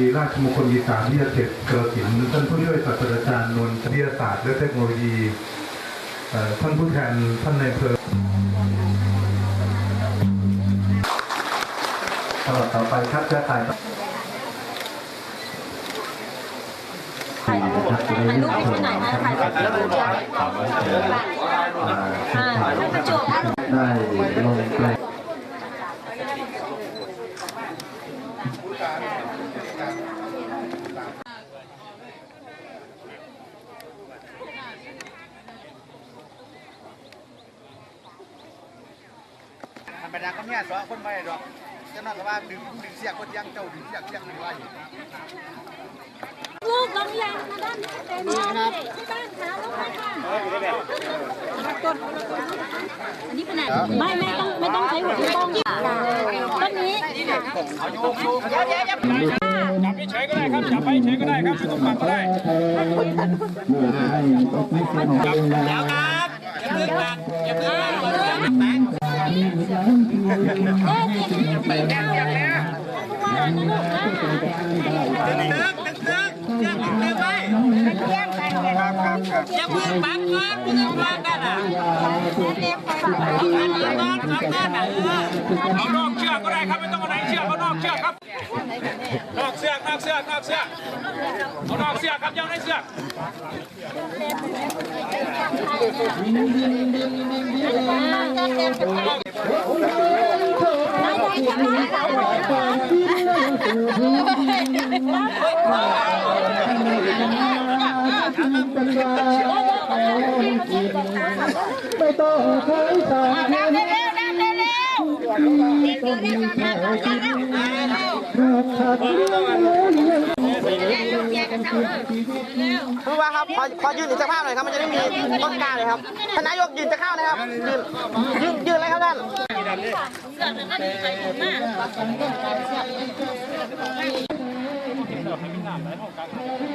มีราชมงคลอีสานวิทยาเขตกระสินท่านผู้ช่วยศาสตราจารย์นนทวิทยาศาสตร์และเทคโนโลยีท่านผู้แทนท่านในายเภอตลอดต่อไปครับจะถ่ายถ่ายรูปที่ไหนนะถ่ายรูปที่ไหนอ่าประจวบได้ลงแปลง ธรรมดาก็เนี่ยสองคนไม่ได้ดอกเจ้าน้อยก็ว่าดึงดึงเสียกคนยังเจ้าดึงเสียกเสียกดึงไว้ลูกน้องยางมาด้านนี้เต็มเลยที่บ้านขาลูกไปค่ะอันนี้เป็นไหนไม่ไม่ต้องไม่ต้องใช้หัวที่ต้องต้นนี้ค่ะจับเฉยก็ได้ครับจับไปเฉยก็ได้ครับไม่ต้องปักก็ได้เอ๊ะนี่ไปแก้ว อย่างนี้ว่ากันะลูกนนะเอานอกเชือกก็ได้ครับไม่ต้องเอาไหนเชือกเอานอกเชือกครับนอกเชือกนอกเชือกนอกเชือกเอานอกเชือกครับยังในเชือก ไม่ต้องใช้สารเคมีขาดเรื่องเลี้ยงคือว่าครับ ขอขอยืนอีกสักภาพหน่อยครับ มันจะได้มีต้นกลาเลยครับท่านนายกยืนจะเข้านะครับ ยืนยืนยืนเลยครับท่าน ดันเนี่ยเ